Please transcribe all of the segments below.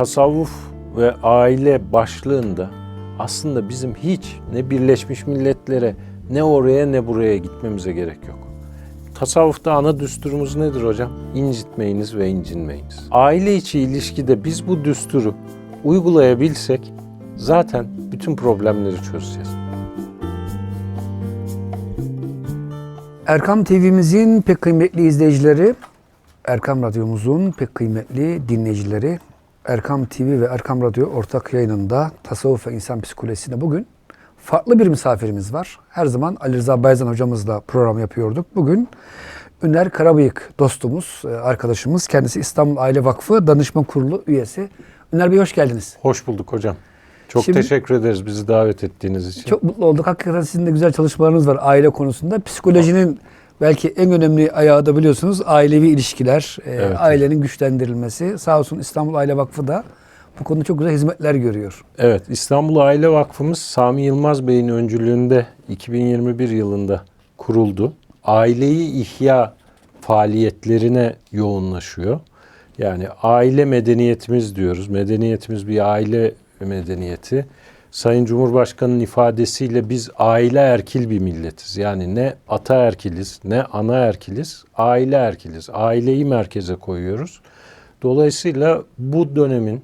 tasavvuf ve aile başlığında aslında bizim hiç ne Birleşmiş Milletler'e ne oraya ne buraya gitmemize gerek yok. Tasavvufta ana düsturumuz nedir hocam? İncitmeyiniz ve incinmeyiniz. Aile içi ilişkide biz bu düsturu uygulayabilsek zaten bütün problemleri çözeceğiz. Erkam TV'mizin pek kıymetli izleyicileri, Erkam Radyomuzun pek kıymetli dinleyicileri, Erkam TV ve Erkam Radyo ortak yayınında Tasavvuf ve İnsan Psikolojisi'nde bugün farklı bir misafirimiz var. Her zaman Ali Rıza Bayzan hocamızla program yapıyorduk. Bugün Üner Karabıyık dostumuz, e, arkadaşımız. Kendisi İstanbul Aile Vakfı Danışma Kurulu üyesi. Üner Bey hoş geldiniz. Hoş bulduk hocam. Çok Şimdi- teşekkür ederiz bizi davet ettiğiniz için. Çok mutlu olduk. Hakikaten sizin de güzel çalışmalarınız var aile konusunda. Psikolojinin belki en önemli ayağı da biliyorsunuz ailevi ilişkiler, e, Evet. ailenin güçlendirilmesi. Sağ olsun İstanbul Aile Vakfı da bu konuda çok güzel hizmetler görüyor. Evet, İstanbul Aile Vakfımız Sami Yılmaz Bey'in öncülüğünde 2021 yılında kuruldu. Aileyi ihya faaliyetlerine yoğunlaşıyor. Yani aile medeniyetimiz diyoruz. Medeniyetimiz bir aile medeniyeti. Sayın Cumhurbaşkanı'nın ifadesiyle biz aile erkil bir milletiz. Yani ne ataerkiliz ne anaerkiliz, aile erkiliz. Aileyi merkeze koyuyoruz. Dolayısıyla bu dönemin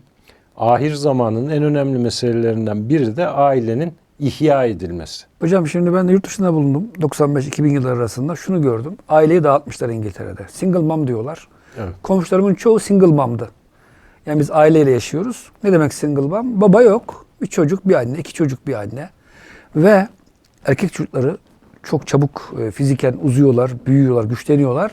ahir zamanın en önemli meselelerinden biri de ailenin ihya edilmesi. Hocam şimdi ben de yurt dışında bulundum. 95-2000 yılları arasında şunu gördüm. Aileyi dağıtmışlar İngiltere'de. Single mom diyorlar. Evet. Komşularımın çoğu single mom'dı. Yani biz aileyle yaşıyoruz. Ne demek single mom? Baba yok. Bir çocuk, bir anne, iki çocuk, bir anne. Ve erkek çocukları çok çabuk e, fiziken uzuyorlar, büyüyorlar, güçleniyorlar.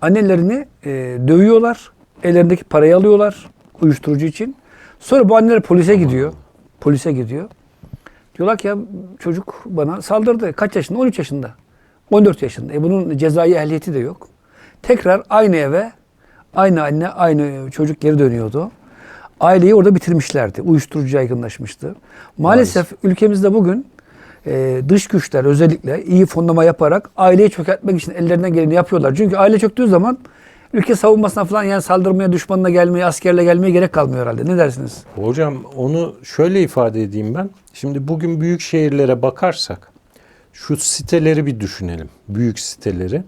Annelerini e, dövüyorlar. Ellerindeki parayı alıyorlar uyuşturucu için. Sonra bu anneler polise gidiyor. Polise gidiyor. Diyorlar ki ya çocuk bana saldırdı. Kaç yaşında? 13 yaşında. 14 yaşında. E bunun cezai ehliyeti de yok. Tekrar aynı eve, aynı anne, aynı çocuk geri dönüyordu. Aileyi orada bitirmişlerdi. Uyuşturucu yaygınlaşmıştı. Maalesef ülkemizde bugün e, dış güçler özellikle iyi fonlama yaparak aileyi çökertmek için ellerinden geleni yapıyorlar. Çünkü aile çöktüğü zaman ülke savunmasına falan yani saldırmaya, düşmanına gelmeye, askerle gelmeye gerek kalmıyor herhalde. Ne dersiniz? Hocam onu şöyle ifade edeyim ben. Şimdi bugün büyük şehirlere bakarsak şu siteleri bir düşünelim. Büyük siteleri.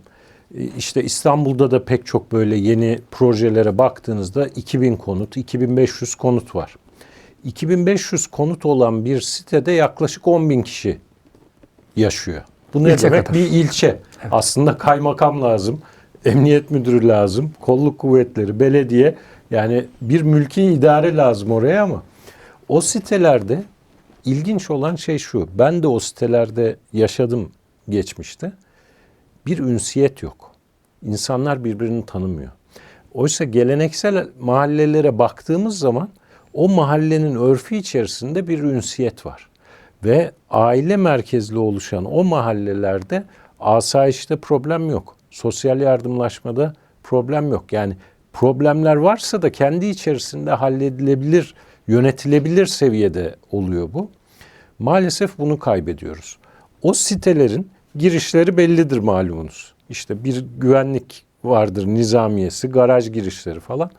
E, İşte İstanbul'da da pek çok böyle yeni projelere baktığınızda 2000 konut, 2500 konut var. 2500 konut olan bir sitede yaklaşık 10 bin kişi yaşıyor. Bu ne İlçe demek? kadar. Bir ilçe. Aslında kaymakam lazım, emniyet müdürü lazım, kolluk kuvvetleri, belediye yani bir mülki idare lazım oraya ama o sitelerde ilginç olan şey şu. Ben de o sitelerde yaşadım geçmişte. Bir ünsiyet yok. İnsanlar birbirini tanımıyor. Oysa geleneksel mahallelere baktığımız zaman o mahallenin örfü içerisinde bir ünsiyet var. Ve aile merkezli oluşan o mahallelerde asayişte problem yok. Sosyal yardımlaşmada problem yok. Yani problemler varsa da kendi içerisinde halledilebilir, yönetilebilir seviyede oluyor bu. Maalesef bunu kaybediyoruz. O sitelerin girişleri bellidir malumunuz. İşte bir güvenlik vardır nizamiyesi, garaj girişleri falan.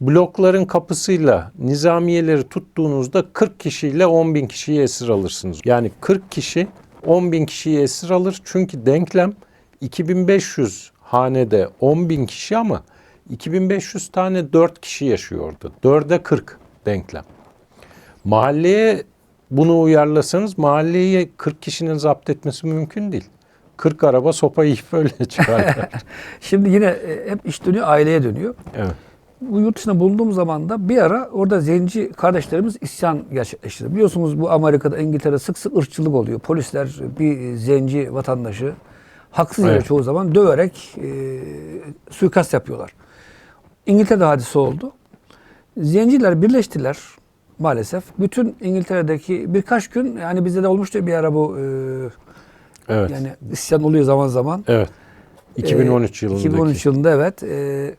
Blokların kapısıyla nizamiyeleri tuttuğunuzda 40 kişiyle 10 bin kişiyi esir alırsınız. Yani 40 kişi 10 bin kişiyi esir alır. Çünkü denklem 2500 hanede 10 bin kişi ama 2500 tane 4 kişi yaşıyor orada. 4'e 40 denklem. Mahalleye bunu uyarlasanız mahalleyi 40 kişinin zapt etmesi mümkün değil. 40 araba sopa yiyip öyle çıkarlar. Şimdi yine e, hep iş dönüyor, aileye dönüyor. evet. Bu yurt dışında bulunduğum zaman da bir ara orada zenci kardeşlerimiz isyan gerçekleştirdi. Biliyorsunuz bu Amerika'da, İngiltere'de sık sık ırkçılık oluyor. Polisler bir zenci vatandaşı haksız yere Evet. çoğu zaman döverek e, suikast yapıyorlar. İngiltere'de hadise oldu. Zenciler birleştiler maalesef. Bütün İngiltere'deki birkaç gün yani bizde de olmuştu bir ara bu e, Evet. yani isyan oluyor zaman zaman. evet. 2013 Ee, yılındaki. 2013 yılında evet. E,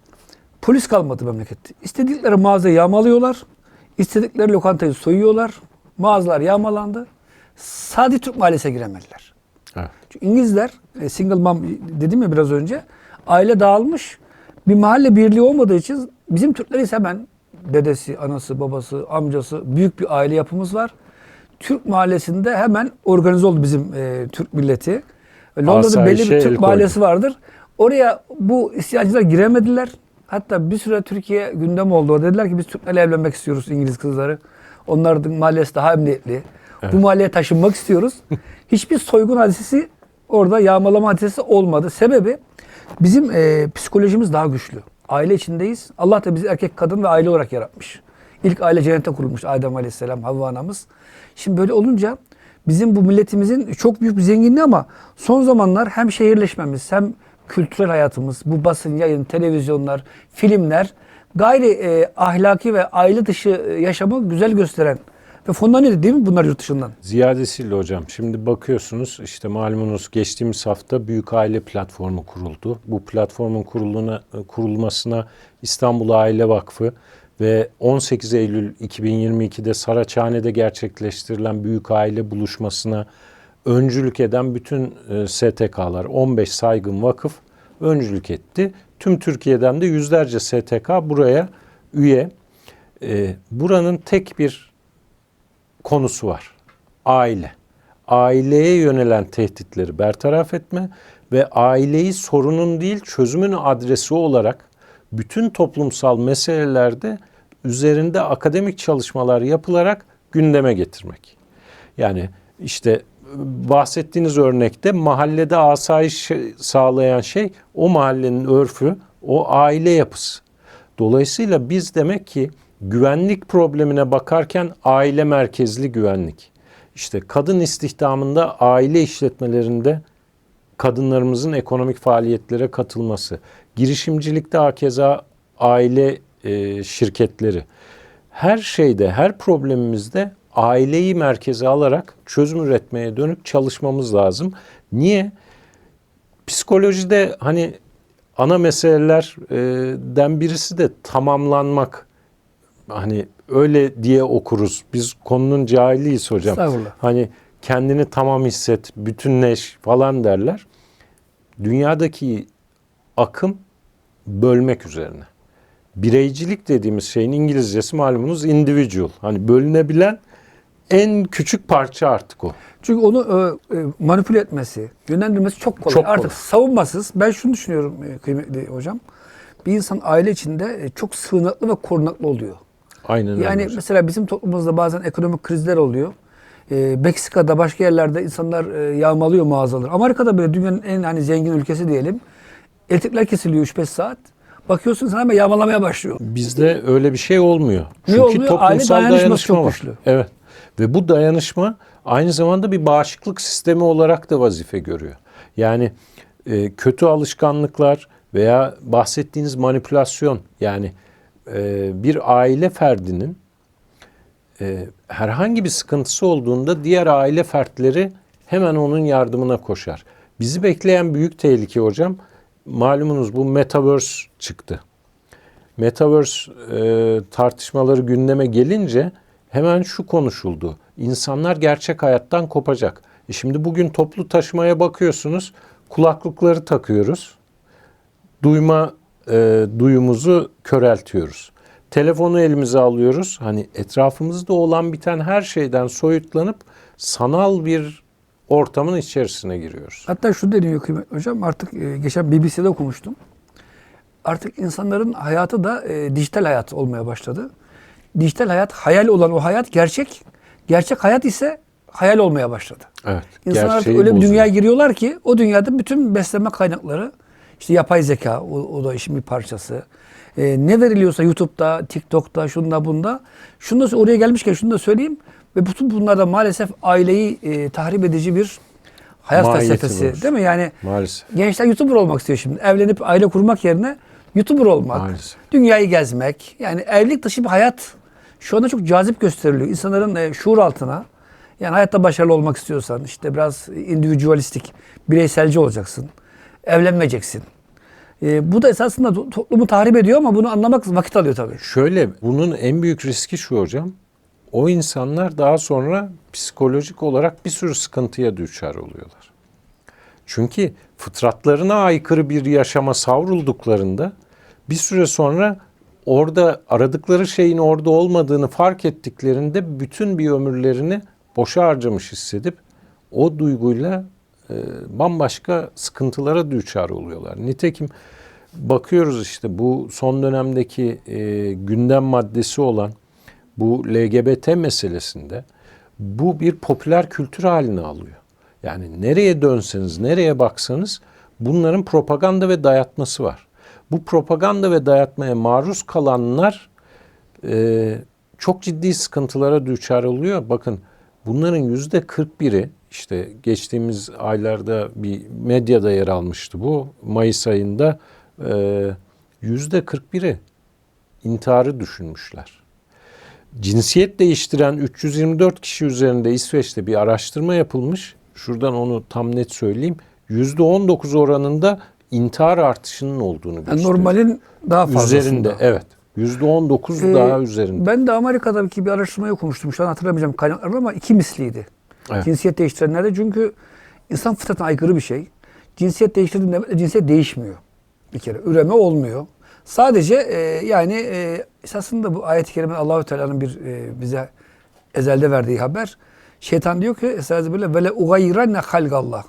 polis kalmadı memlekette. İstedikleri mağazayı yağmalıyorlar. istedikleri lokantayı soyuyorlar. Mağazalar yağmalandı. Sadi Türk mahallesine giremediler. Evet. Çünkü İngilizler, e, single mom dedim ya biraz önce, aile dağılmış. Bir mahalle birliği olmadığı için bizim Türkler ise hemen dedesi, anası, babası, amcası büyük bir aile yapımız var. Türk mahallesinde hemen organize oldu bizim e, Türk milleti. Londra'da Asayişe belli bir Türk koydu. mahallesi vardır. Oraya bu isyancılar giremediler. Hatta bir süre Türkiye gündem oldu. Dediler ki biz Türklerle evlenmek istiyoruz İngiliz kızları. Onların mahallesi daha emniyetli. Bu mahalleye taşınmak istiyoruz. Hiçbir soygun hadisesi orada yağmalama hadisesi olmadı. Sebebi bizim e, psikolojimiz daha güçlü. Aile içindeyiz. Allah da bizi erkek, kadın ve aile olarak yaratmış. İlk aile cennete kurulmuş Adem Aleyhisselam, Havva anamız. Şimdi böyle olunca bizim bu milletimizin çok büyük bir zenginliği ama son zamanlar hem şehirleşmemiz hem kültürel hayatımız, bu basın, yayın, televizyonlar, filmler gayri e, ahlaki ve aile dışı e, yaşamı güzel gösteren ve fonlanıyor değil mi bunlar yurt dışından? Ziyadesiyle hocam. Şimdi bakıyorsunuz işte malumunuz geçtiğimiz hafta Büyük Aile Platformu kuruldu. Bu platformun kuruluna, kurulmasına İstanbul Aile Vakfı ve 18 Eylül 2022'de Saraçhane'de gerçekleştirilen Büyük Aile Buluşmasına öncülük eden bütün e, STK'lar 15 saygın vakıf öncülük etti. Tüm Türkiye'den de yüzlerce STK buraya üye. E, buranın tek bir konusu var. Aile. Aileye yönelen tehditleri bertaraf etme ve aileyi sorunun değil çözümün adresi olarak bütün toplumsal meselelerde üzerinde akademik çalışmalar yapılarak gündeme getirmek. Yani işte bahsettiğiniz örnekte mahallede asayiş sağlayan şey o mahallenin örfü, o aile yapısı. Dolayısıyla biz demek ki güvenlik problemine bakarken aile merkezli güvenlik. İşte kadın istihdamında aile işletmelerinde kadınlarımızın ekonomik faaliyetlere katılması, girişimcilikte hakeza aile e, şirketleri. Her şeyde, her problemimizde aileyi merkeze alarak çözüm üretmeye dönük çalışmamız lazım. Niye? Psikolojide hani ana meselelerden birisi de tamamlanmak. Hani öyle diye okuruz. Biz konunun cahiliyiz hocam. Hani kendini tamam hisset, bütünleş falan derler. Dünyadaki akım bölmek üzerine. Bireycilik dediğimiz şeyin İngilizcesi malumunuz individual. Hani bölünebilen en küçük parça artık o. Çünkü onu e, e, manipüle etmesi, yönlendirmesi çok kolay. Çok kolay. Artık savunmasız. Ben şunu düşünüyorum e, kıymetli hocam. Bir insan aile içinde e, çok sığınaklı ve korunaklı oluyor. Aynen öyle. Yani hocam. mesela bizim toplumumuzda bazen ekonomik krizler oluyor. E, Meksika'da başka yerlerde insanlar e, yağmalıyor mağazaları. Amerika'da bile dünyanın en hani zengin ülkesi diyelim. Elektrikler kesiliyor 3-5 saat. Bakıyorsun sen hemen yağmalamaya başlıyor. Bizde öyle bir şey olmuyor. Ne Çünkü oluyor? toplumsal Aile dayanışması dayanışma çok var. güçlü. Evet. Ve bu dayanışma aynı zamanda bir bağışıklık sistemi olarak da vazife görüyor. Yani e, kötü alışkanlıklar veya bahsettiğiniz manipülasyon yani e, bir aile ferdinin e, herhangi bir sıkıntısı olduğunda diğer aile fertleri hemen onun yardımına koşar. Bizi bekleyen büyük tehlike hocam malumunuz bu metaverse çıktı. Metaverse e, tartışmaları gündeme gelince hemen şu konuşuldu. İnsanlar gerçek hayattan kopacak. Şimdi bugün toplu taşımaya bakıyorsunuz. Kulaklıkları takıyoruz. Duyma e, duyumuzu köreltiyoruz. Telefonu elimize alıyoruz. Hani etrafımızda olan biten her şeyden soyutlanıp sanal bir ortamın içerisine giriyoruz. Hatta şu deniyor kıymetli hocam artık e, geçen BBC'de okumuştum. Artık insanların hayatı da e, dijital hayat olmaya başladı. Dijital hayat hayal olan o hayat gerçek. Gerçek hayat ise hayal olmaya başladı. Evet. İnsanlar artık öyle bir bozuyor. dünyaya giriyorlar ki o dünyada bütün beslenme kaynakları işte yapay zeka o, o da işin bir parçası. E, ne veriliyorsa YouTube'da, TikTok'ta, şunda bunda. Şunu da oraya gelmişken şunu da söyleyeyim. Ve bütün bunlarda maalesef aileyi e, tahrip edici bir hayat Mahiyeti felsefesi var. değil mi? Yani Maalesef. gençler YouTuber olmak istiyor şimdi. Evlenip aile kurmak yerine YouTuber olmak, Maalesef. dünyayı gezmek. Yani evlilik dışı bir hayat şu anda çok cazip gösteriliyor. İnsanların e, şuur altına yani hayatta başarılı olmak istiyorsan işte biraz individualistik, bireyselci olacaksın. Evlenmeyeceksin. E, bu da esasında to- toplumu tahrip ediyor ama bunu anlamak vakit alıyor tabii. Şöyle bunun en büyük riski şu hocam. O insanlar daha sonra psikolojik olarak bir sürü sıkıntıya düşer oluyorlar. Çünkü fıtratlarına aykırı bir yaşama savrulduklarında bir süre sonra orada aradıkları şeyin orada olmadığını fark ettiklerinde bütün bir ömürlerini boşa harcamış hissedip o duyguyla e, bambaşka sıkıntılara düçar oluyorlar. Nitekim bakıyoruz işte bu son dönemdeki e, gündem maddesi olan bu LGBT meselesinde bu bir popüler kültür haline alıyor. Yani nereye dönseniz, nereye baksanız bunların propaganda ve dayatması var. Bu propaganda ve dayatmaya maruz kalanlar e, çok ciddi sıkıntılara düçar oluyor. Bakın bunların yüzde 41'i işte geçtiğimiz aylarda bir medyada yer almıştı bu. Mayıs ayında e, yüzde 41'i intiharı düşünmüşler. Cinsiyet değiştiren 324 kişi üzerinde İsveç'te bir araştırma yapılmış. Şuradan onu tam net söyleyeyim. %19 oranında intihar artışının olduğunu Yani gösteriyor. normalin daha fazlasında. Üzerinde evet. %19 Ee, daha üzerinde. Ben de Amerika'daki bir araştırmayı okumuştum. Şu an hatırlamayacağım kaynaklarını ama iki misliydi. Evet. Cinsiyet değiştirenlerde çünkü insan fıtratına aykırı bir şey. Cinsiyet değiştirdiğinde cinsiyet değişmiyor. Bir kere üreme olmuyor. Sadece e, yani e, esasında bu ayet-i kerime Allahü Teala'nın bir e, bize ezelde verdiği haber. Şeytan diyor ki esasında böyle vele ugayranne halgallah.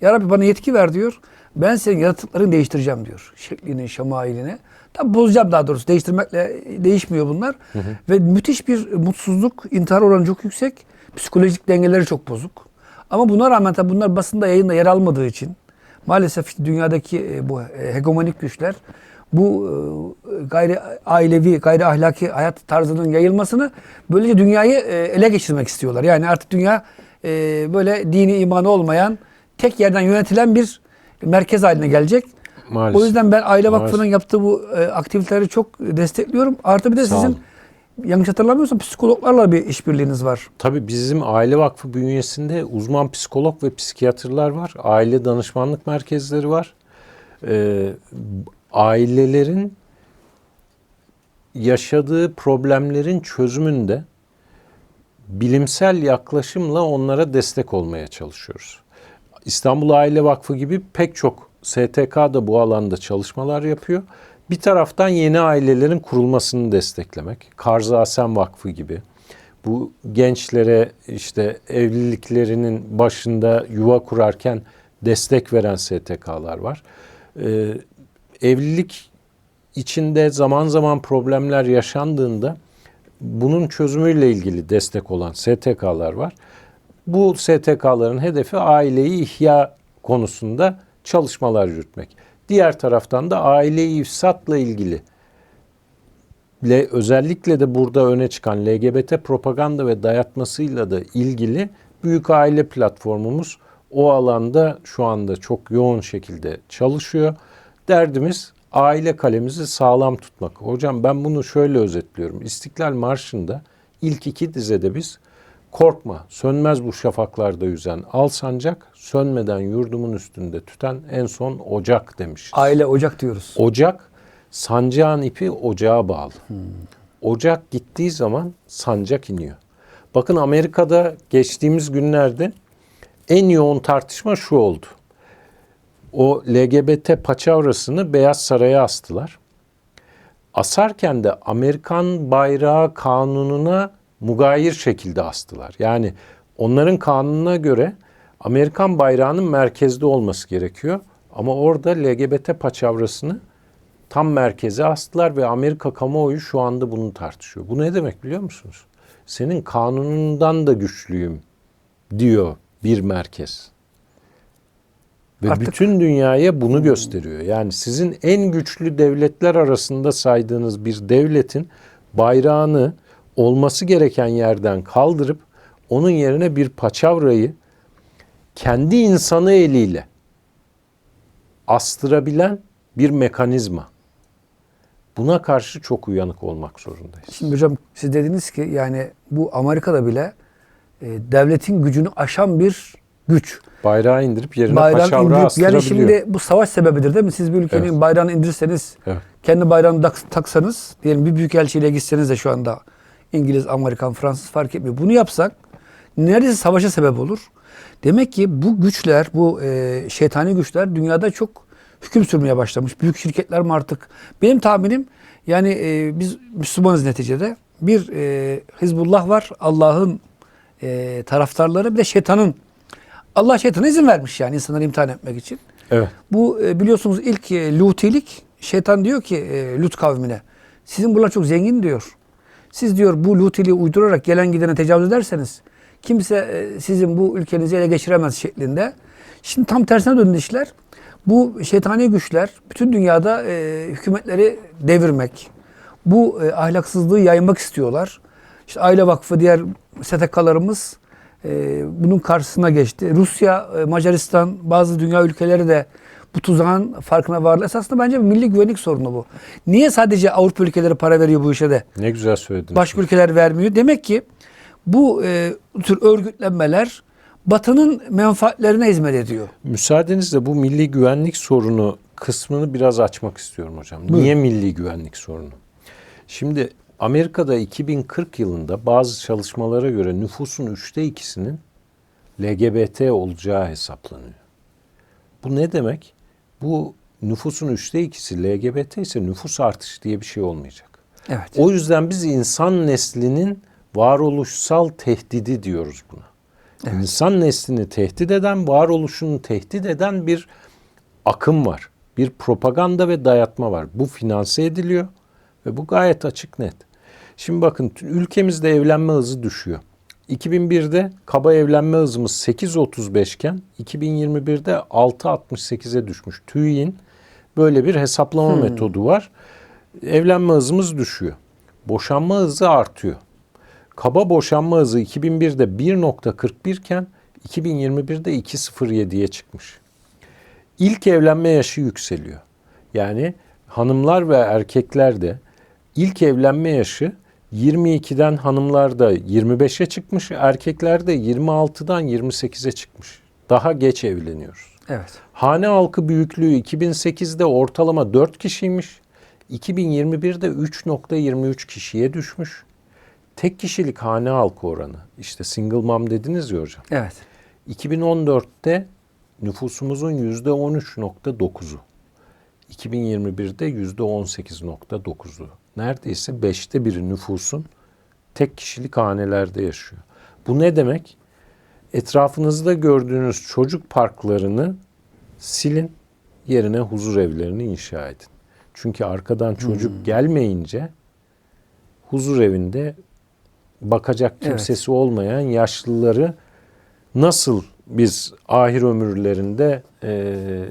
Ya Rabbi bana yetki ver diyor. Ben senin yaratıklarını değiştireceğim diyor. Şeklini, şemailini. Tabi bozacağım daha doğrusu. Değiştirmekle değişmiyor bunlar. Ve müthiş bir mutsuzluk, intihar oranı çok yüksek. Psikolojik dengeleri çok bozuk. Ama buna rağmen tabi bunlar basında yayında yer almadığı için maalesef işte dünyadaki e, bu e, hegemonik güçler bu e, gayri ailevi, gayri ahlaki hayat tarzının yayılmasını böylece dünyayı ele geçirmek istiyorlar. Yani artık dünya böyle dini imanı olmayan, tek yerden yönetilen bir merkez haline gelecek. Maalesef. O yüzden ben Aile Maalesef. Vakfı'nın yaptığı bu aktiviteleri çok destekliyorum. Artı bir de Sağ sizin olun. Yanlış hatırlamıyorsam psikologlarla bir işbirliğiniz var. Tabii bizim Aile Vakfı bünyesinde uzman psikolog ve psikiyatrlar var. Aile danışmanlık merkezleri var. Ee, ailelerin yaşadığı problemlerin çözümünde bilimsel yaklaşımla onlara destek olmaya çalışıyoruz. İstanbul Aile Vakfı gibi pek çok STK da bu alanda çalışmalar yapıyor. Bir taraftan yeni ailelerin kurulmasını desteklemek. Karza Asem Vakfı gibi. Bu gençlere işte evliliklerinin başında yuva kurarken destek veren STK'lar var. Ee, evlilik içinde zaman zaman problemler yaşandığında bunun çözümüyle ilgili destek olan STK'lar var. Bu STK'ların hedefi aileyi ihya konusunda çalışmalar yürütmek. Diğer taraftan da aileyi ifsatla ilgili le, özellikle de burada öne çıkan LGBT propaganda ve dayatmasıyla da ilgili büyük aile platformumuz o alanda şu anda çok yoğun şekilde çalışıyor. Derdimiz aile kalemizi sağlam tutmak. Hocam ben bunu şöyle özetliyorum. İstiklal Marşı'nda ilk iki dizede biz korkma sönmez bu şafaklarda yüzen al sancak sönmeden yurdumun üstünde tüten en son ocak demiş. Aile ocak diyoruz. Ocak sancağın ipi ocağa bağlı. Ocak gittiği zaman sancak iniyor. Bakın Amerika'da geçtiğimiz günlerde en yoğun tartışma şu oldu. O LGBT paçavrasını Beyaz Saray'a astılar. Asarken de Amerikan bayrağı kanununa mugayir şekilde astılar. Yani onların kanununa göre Amerikan bayrağının merkezde olması gerekiyor. Ama orada LGBT paçavrasını tam merkeze astılar ve Amerika kamuoyu şu anda bunu tartışıyor. Bu ne demek biliyor musunuz? Senin kanunundan da güçlüyüm diyor bir merkez. Ve Artık- bütün dünyaya bunu gösteriyor. Yani sizin en güçlü devletler arasında saydığınız bir devletin bayrağını olması gereken yerden kaldırıp onun yerine bir paçavrayı kendi insanı eliyle astırabilen bir mekanizma. Buna karşı çok uyanık olmak zorundayız. Şimdi hocam siz dediniz ki yani bu Amerika'da bile e, devletin gücünü aşan bir güç. Bayrağı indirip yerine Bayrağını paçavra indirip yani astırabiliyor. şimdi bu savaş sebebidir değil mi? Siz bir ülkenin Evet. bayrağını indirirseniz Evet. kendi bayrağını tak- taksanız diyelim bir büyükelçiyle gitseniz de şu anda İngiliz, Amerikan, Fransız fark etmiyor. Bunu yapsak neredeyse savaşa sebep olur. Demek ki bu güçler, bu e, şeytani güçler dünyada çok hüküm sürmeye başlamış. Büyük şirketler mi artık? Benim tahminim Yani e, biz Müslümanız neticede. Bir e, Hizbullah var. Allah'ın e, taraftarları bir de şeytanın. Allah şeytana izin vermiş yani insanları imtihan etmek için. Evet. Bu e, biliyorsunuz ilk e, Lutilik şeytan diyor ki e, Lut kavmine sizin buralar çok zengin diyor. Siz diyor bu Lutiliği uydurarak gelen gidene tecavüz ederseniz kimse e, sizin bu ülkenizi ele geçiremez şeklinde. Şimdi tam tersine döndü işler. Bu şeytani güçler bütün dünyada e, hükümetleri devirmek, bu e, ahlaksızlığı yaymak istiyorlar. İşte Aile Vakfı diğer STK'larımız e, bunun karşısına geçti. Rusya, e, Macaristan, bazı dünya ülkeleri de bu tuzağın farkına varlar. Esasında bence milli güvenlik sorunu bu. Niye sadece Avrupa ülkeleri para veriyor bu işe de? Ne güzel söyledin. Başka ülkeler vermiyor. Demek ki bu e, tür örgütlenmeler Batı'nın menfaatlerine hizmet ediyor. Müsaadenizle bu milli güvenlik sorunu kısmını biraz açmak istiyorum hocam. Buyurun. Niye milli güvenlik sorunu? Şimdi Amerika'da 2040 yılında bazı çalışmalara göre nüfusun üçte ikisinin LGBT olacağı hesaplanıyor. Bu ne demek? Bu nüfusun üçte ikisi LGBT ise nüfus artışı diye bir şey olmayacak. Evet. O yüzden biz insan neslinin varoluşsal tehdidi diyoruz buna. İnsan neslini tehdit eden, varoluşunu tehdit eden bir akım var. Bir propaganda ve dayatma var. Bu finanse ediliyor ve bu gayet açık net. Şimdi bakın ülkemizde evlenme hızı düşüyor. 2001'de kaba evlenme hızımız 8.35 iken 2021'de 6.68'e düşmüş. TÜİ'nin böyle bir hesaplama metodu var. Evlenme hızımız düşüyor. Boşanma hızı artıyor. Kaba boşanma hızı 2001'de 1.41 iken 2021'de 2.07'ye çıkmış. İlk evlenme yaşı yükseliyor. Yani hanımlar ve erkekler de ilk evlenme yaşı 22'den hanımlarda 25'e çıkmış, erkeklerde 26'dan 28'e çıkmış. Daha geç evleniyoruz. Evet. Hane halkı büyüklüğü 2008'de ortalama 4 kişiymiş. 2021'de 3.23 kişiye düşmüş. Tek kişilik hane halkı oranı işte single mom dediniz ya hocam. Evet. 2014'te nüfusumuzun %13.9'u. 2021'de %18.9'u. Neredeyse beşte biri nüfusun tek kişilik hanelerde yaşıyor. Bu ne demek? Etrafınızda gördüğünüz çocuk parklarını silin, yerine huzur evlerini inşa edin. Çünkü arkadan çocuk gelmeyince huzur evinde bakacak Evet. kimsesi olmayan yaşlıları nasıl biz ahir ömürlerinde eee,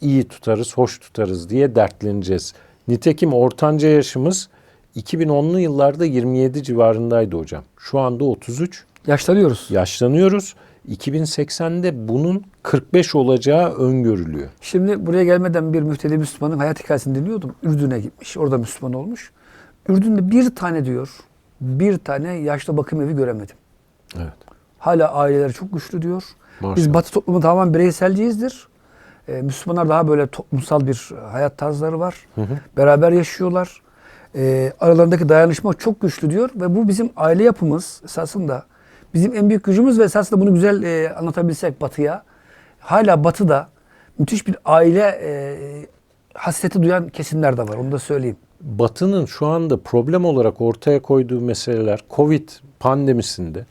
iyi tutarız, hoş tutarız diye dertleneceğiz. Nitekim ortanca yaşımız 2010'lu yıllarda 27 civarındaydı hocam. Şu anda 33. Yaşlanıyoruz. Yaşlanıyoruz. 2080'de bunun 45 olacağı öngörülüyor. Şimdi buraya gelmeden bir müftedi Müslümanın hayat hikayesini dinliyordum. Ürdün'e gitmiş. Orada Müslüman olmuş. Ürdün'de bir tane diyor, bir tane yaşlı bakım evi göremedim. Evet. Hala aileleri çok güçlü diyor. Maşallah. Biz Batı toplumu tamamen bireyselciyizdir. Ee, Müslümanlar daha böyle toplumsal bir hayat tarzları var. Beraber yaşıyorlar. Ee, aralarındaki dayanışma çok güçlü diyor ve bu bizim aile yapımız esasında bizim en büyük gücümüz ve esasında bunu güzel e, anlatabilsek Batı'ya hala Batı'da müthiş bir aile e, hasreti duyan kesimler de var. Onu da söyleyeyim. Batı'nın şu anda problem olarak ortaya koyduğu meseleler Covid pandemisinde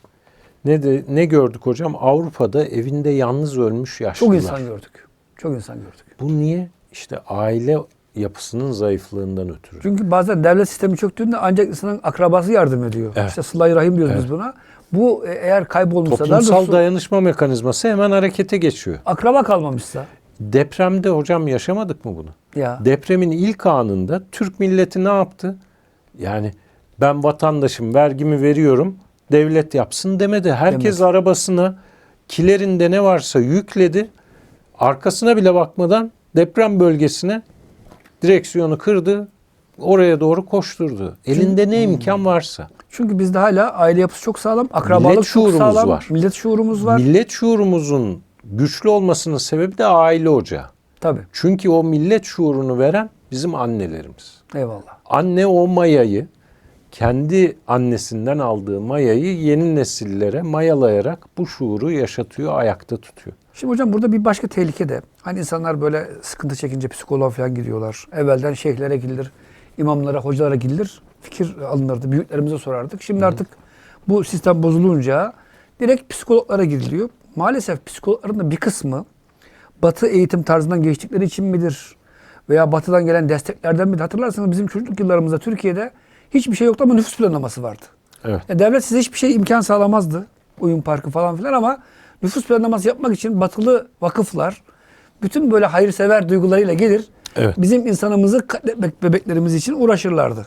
ne de ne gördük hocam? Avrupa'da evinde yalnız ölmüş yaşlılar. Çok insan gördük. Çok insan gördük. Bu niye? İşte aile yapısının zayıflığından ötürü. Çünkü bazen devlet sistemi çöktüğünde ancak insanın akrabası yardım ediyor. Evet. İşte sıla rahim diyoruz Evet. biz buna. Bu e, eğer kaybolmuşsa Toplumsal doğrusu dayanışma mekanizması hemen harekete geçiyor. akraba kalmamışsa Depremde hocam yaşamadık mı bunu? ya Depremin ilk anında Türk milleti ne yaptı? Yani ben vatandaşım vergimi veriyorum devlet yapsın demedi. Herkes Demedi. arabasına kilerinde ne varsa yükledi. Arkasına bile bakmadan deprem bölgesine direksiyonu kırdı. Oraya doğru koşturdu. Elinde ne imkan varsa. çünkü bizde hala aile yapısı çok sağlam, akrabalık Millet çok sağlam, var. millet şuurumuz var. Millet şuurumuzun güçlü olmasının sebebi de aile ocağı. Tabii. Çünkü o millet şuurunu veren bizim annelerimiz. Eyvallah. Anne o mayayı kendi annesinden aldığı mayayı yeni nesillere mayalayarak bu şuuru yaşatıyor, ayakta tutuyor. Şimdi hocam burada bir başka tehlike de. Hani insanlar böyle sıkıntı çekince psikoloğa falan gidiyorlar. Evvelden şeyhlere gidilir. imamlara, hocalara gidilir. Fikir alınırdı. Büyüklerimize sorardık. Şimdi artık bu sistem bozulunca direkt psikologlara gidiliyor. Maalesef psikologların da bir kısmı Batı eğitim tarzından geçtikleri için midir? Veya Batı'dan gelen desteklerden midir? Hatırlarsanız bizim çocukluk yıllarımızda Türkiye'de hiçbir şey yoktu ama nüfus planlaması vardı. Evet. Ya devlet size hiçbir şey imkan sağlamazdı. Oyun parkı falan filan ama nüfus planlaması yapmak için batılı vakıflar bütün böyle hayırsever duygularıyla gelir. Evet. Bizim insanımızı katletmek bebeklerimiz için uğraşırlardı.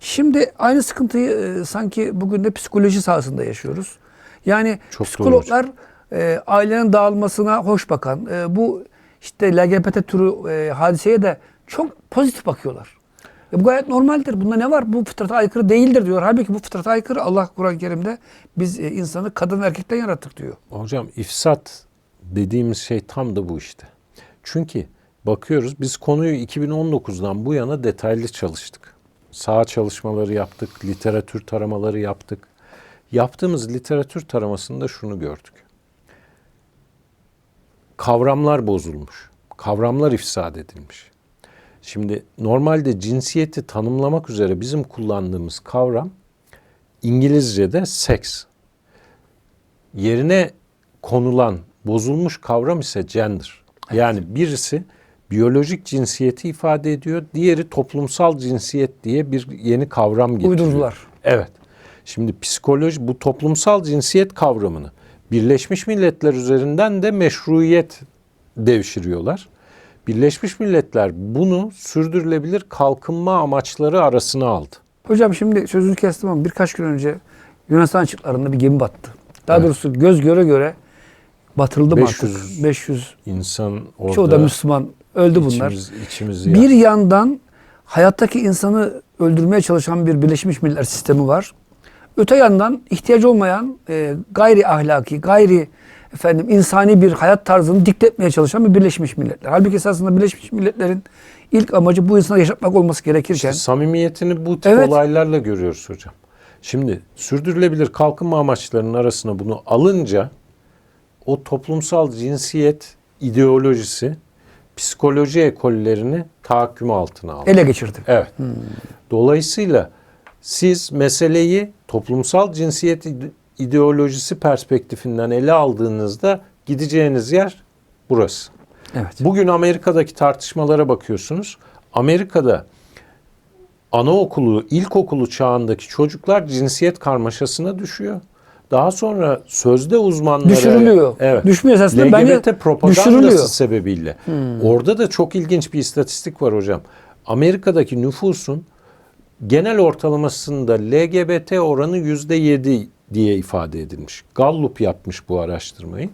Şimdi aynı sıkıntıyı e, sanki bugün de psikoloji sahasında yaşıyoruz. Yani Çok psikologlar e, ailenin dağılmasına hoş bakan, e, bu işte LGBT türü e, hadiseye de çok pozitif bakıyorlar. E, bu gayet normaldir. Bunda ne var? Bu fıtrata aykırı değildir diyor. Halbuki bu fıtrata aykırı. Allah Kur'an-ı Kerim'de biz e, insanı kadın erkekten yarattık diyor. Hocam ifsat dediğimiz şey tam da bu işte. Çünkü bakıyoruz biz konuyu 2019'dan bu yana detaylı çalıştık. Saha çalışmaları yaptık, literatür taramaları yaptık. Yaptığımız literatür taramasında şunu gördük. Kavramlar bozulmuş. Kavramlar ifsad edilmiş. Şimdi normalde cinsiyeti tanımlamak üzere bizim kullandığımız kavram İngilizce'de seks yerine konulan bozulmuş kavram ise gender. Yani birisi biyolojik cinsiyeti ifade ediyor, diğeri toplumsal cinsiyet diye bir yeni kavram getiriyor. Uydurdular. Evet. Şimdi psikoloji bu toplumsal cinsiyet kavramını Birleşmiş Milletler üzerinden de meşruiyet devşiriyorlar. Birleşmiş Milletler bunu sürdürülebilir kalkınma amaçları arasına aldı. Hocam şimdi sözünü kestim ama birkaç gün önce Yunanistan açıklarında bir gemi battı. Daha Evet. doğrusu göz göre göre batırıldı mı 500 artık? 500. İnsan orada Çoğu da Müslüman. Öldü bunlar. içimiz, Bir yandan hayattaki insanı öldürmeye çalışan bir Birleşmiş Milletler sistemi var. Öte yandan ihtiyacı olmayan e, gayri ahlaki, gayri efendim insani bir hayat tarzını diktetmeye çalışan bir Birleşmiş Milletler. Halbuki esasında Birleşmiş Milletler'in ilk amacı bu insanı yaşatmak olması gerekirken Samimiyetini bu tip Evet. olaylarla görüyoruz hocam. Şimdi sürdürülebilir kalkınma amaçlarının arasına bunu alınca o toplumsal cinsiyet ideolojisi psikoloji ekollerini tahakküm altına aldı. ele geçirdi. Evet. Dolayısıyla siz meseleyi toplumsal cinsiyet ideolojisi perspektifinden ele aldığınızda gideceğiniz yer burası. Evet. Bugün Amerika'daki tartışmalara bakıyorsunuz. Amerika'da anaokulu, ilkokulu çağındaki çocuklar cinsiyet karmaşasına düşüyor. Daha sonra sözde uzmanlara... Düşürülüyor. Evet. Düşmüyor. LGBT Bence propagandası düşürülüyor. Hmm. sebebiyle. Orada da çok ilginç bir istatistik var hocam. Amerika'daki nüfusun genel ortalamasında LGBT oranı yüzde yedi diye ifade edilmiş. Gallup yapmış bu araştırmayı.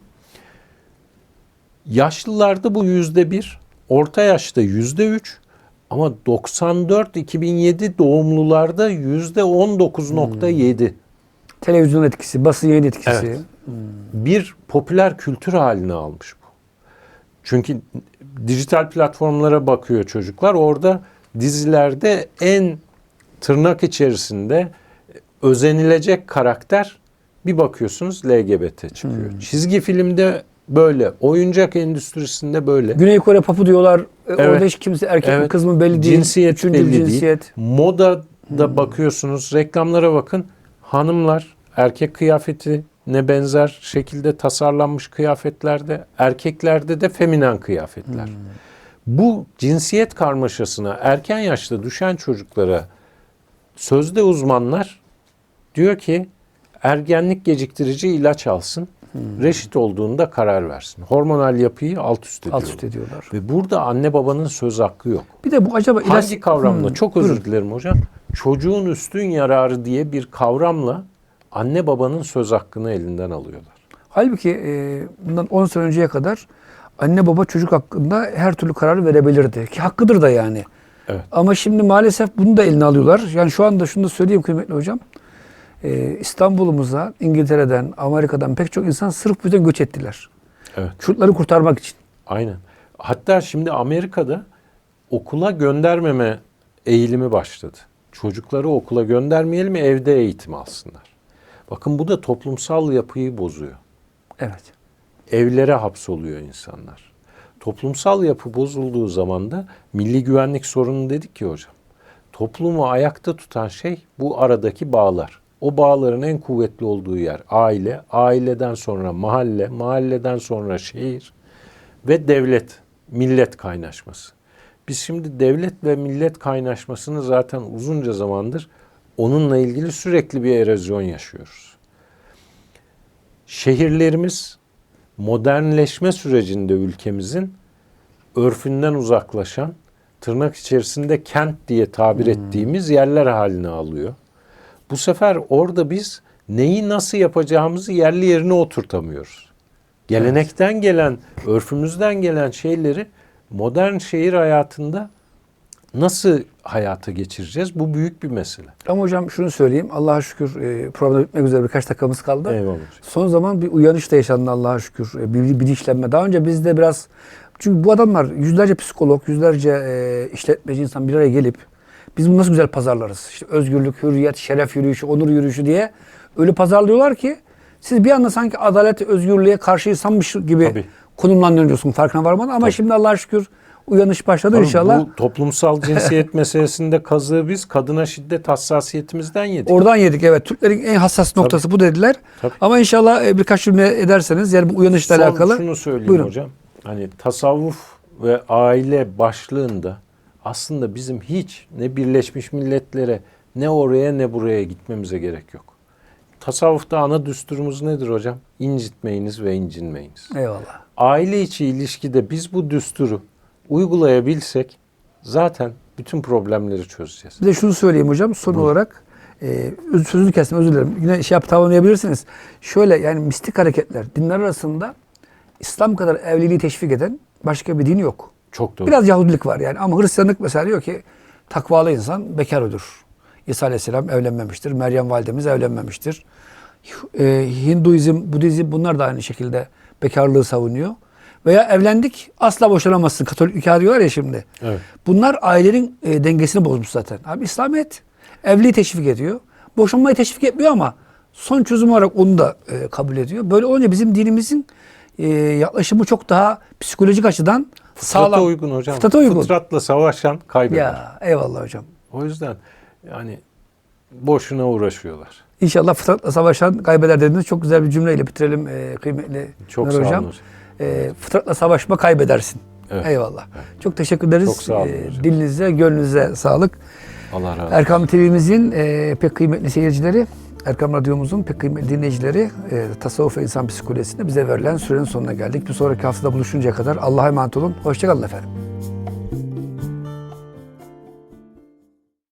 Yaşlılarda bu yüzde bir, orta yaşta yüzde üç ama 94-2007 doğumlularda yüzde 19.7. Televizyon etkisi, basın yayın etkisi. Evet. bir popüler kültür haline almış bu. Çünkü dijital platformlara bakıyor çocuklar. Orada dizilerde en tırnak içerisinde özenilecek karakter bir bakıyorsunuz LGBT çıkıyor. Çizgi filmde böyle, oyuncak endüstrisinde böyle. Güney Kore papu diyorlar. E, Evet. Orada hiç kimse erkek mi Evet. kız mı belli değil. Cinsiyet Üçüncü belli cinsiyet. değil. Moda da bakıyorsunuz, reklamlara bakın. Hanımlar erkek kıyafeti ne benzer şekilde tasarlanmış kıyafetlerde, erkeklerde de feminen kıyafetler. Bu cinsiyet karmaşasına erken yaşta düşen çocuklara sözde uzmanlar diyor ki ergenlik geciktirici ilaç alsın. Reşit olduğunda karar versin. Hormonal yapıyı alt üst ediyor. Alt üst ediyorlar. Ve burada anne babanın söz hakkı yok. Bir de bu acaba ilaç... Hangi kavramla? Hmm, Çok buyurun. özür dilerim hocam. Çocuğun üstün yararı diye bir kavramla anne babanın söz hakkını elinden alıyorlar. Halbuki e, bundan 10 sene önceye kadar anne baba çocuk hakkında her türlü kararı verebilirdi. Ki hakkıdır da yani. Evet. Ama şimdi maalesef bunu da eline alıyorlar. Yani şu anda şunu da söyleyeyim kıymetli hocam. E, İstanbul'umuza İngiltere'den, Amerika'dan pek çok insan sırf bu yüzden göç ettiler. Evet. Çocukları kurtarmak için. Aynen. Hatta şimdi Amerika'da okula göndermeme eğilimi başladı. Çocukları okula göndermeyelim evde eğitim alsınlar. Bakın bu da toplumsal yapıyı bozuyor. Evet. evlere hapsoluyor insanlar. Toplumsal yapı bozulduğu zaman da milli güvenlik sorunu dedik ki hocam. toplumu ayakta tutan şey bu aradaki bağlar. O bağların en kuvvetli olduğu yer aile, aileden sonra mahalle, mahalleden sonra şehir ve devlet, millet kaynaşması. Biz şimdi devlet ve millet kaynaşmasını zaten uzunca zamandır onunla ilgili sürekli bir erozyon yaşıyoruz. Şehirlerimiz modernleşme sürecinde ülkemizin örfünden uzaklaşan, tırnak içerisinde kent diye tabir ettiğimiz yerler haline alıyor. Bu sefer orada biz neyi nasıl yapacağımızı yerli yerine oturtamıyoruz. Gelenekten gelen, örfümüzden gelen şeyleri modern şehir hayatında nasıl hayata geçireceğiz? Bu büyük bir mesele. Ama hocam şunu söyleyeyim. Allah'a şükür e, program bitmek üzere birkaç dakikamız kaldı. Eyvallah. Son zaman bir uyanış da yaşandı Allah'a şükür. E, Bir bilinçlenme. Daha önce bizde biraz çünkü bu adamlar yüzlerce psikolog, yüzlerce e, işletmeci insan bir araya gelip biz bunu nasıl güzel pazarlarız? İşte özgürlük, hürriyet, şeref yürüyüşü, onur yürüyüşü diye öyle pazarlıyorlar ki siz bir anda sanki adalet, özgürlüğe karşı insanmış gibi Tabii. konumlandırıyorsun farkına varmadan ama şimdi Allah'a şükür uyanış başladı Tabii inşallah. Bu toplumsal cinsiyet meselesinde kazığı biz kadına şiddet hassasiyetimizden yedik. Oradan yedik evet. Türklerin en hassas noktası bu dediler. Tabii. Ama inşallah e, birkaç cümle ederseniz yani bu uyanışla Son alakalı. şunu söyleyeyim Buyurun. hocam. Hani tasavvuf ve aile başlığında aslında bizim hiç ne Birleşmiş Milletler'e ne oraya ne buraya gitmemize gerek yok. Tasavvufta ana düsturumuz nedir hocam? İncitmeyiniz ve incinmeyiniz. Eyvallah. Aile içi ilişkide biz bu düsturu uygulayabilsek zaten bütün problemleri çözeceğiz. Bir de şunu söyleyeyim hocam son olarak. E, öz- sözünü kestim özür dilerim. Yine şey yap tamamlayabilirsiniz. Şöyle yani mistik hareketler dinler arasında İslam kadar evliliği teşvik eden başka bir din yok. Çok doğru. Biraz Yahudilik var yani ama Hristiyanlık mesela diyor ki takvalı insan bekar olur. İsa Aleyhisselam evlenmemiştir. Meryem validemiz evlenmemiştir. Ee, Hinduizm, Budizm bunlar da aynı şekilde bekarlığı savunuyor. Veya evlendik asla boşanamazsın. Katolik nikah diyorlar ya şimdi. Evet. Bunlar ailenin e, dengesini bozmuş zaten. Abi İslamiyet evliliği teşvik ediyor. Boşanmayı teşvik etmiyor ama son çözüm olarak onu da e, kabul ediyor. Böyle olunca bizim dinimizin e, yaklaşımı çok daha psikolojik açıdan Fıtrata sağlam. uygun hocam. Fıtrata uygun. Fıtratla savaşan kaybeder. Ya eyvallah hocam. O yüzden yani boşuna uğraşıyorlar. İnşallah fıtratla savaşan kaybeder dediğiniz çok güzel bir cümleyle bitirelim e, kıymetli Çok sağ olun hocam. hocam. E, fıtratla savaşma kaybedersin. Evet. Eyvallah. Çok teşekkür ederiz. Çok sağ olun E, hocam. dilinize, gönlünüze sağlık. Allah razı olsun. Erkam TV'mizin e, pek kıymetli seyircileri, Erkam Radyomuzun pek kıymetli dinleyicileri e, Tasavvuf ve İnsan Psikolojisi'nde bize verilen sürenin sonuna geldik. Bir sonraki haftada buluşuncaya kadar Allah'a emanet olun. Hoşçakalın efendim.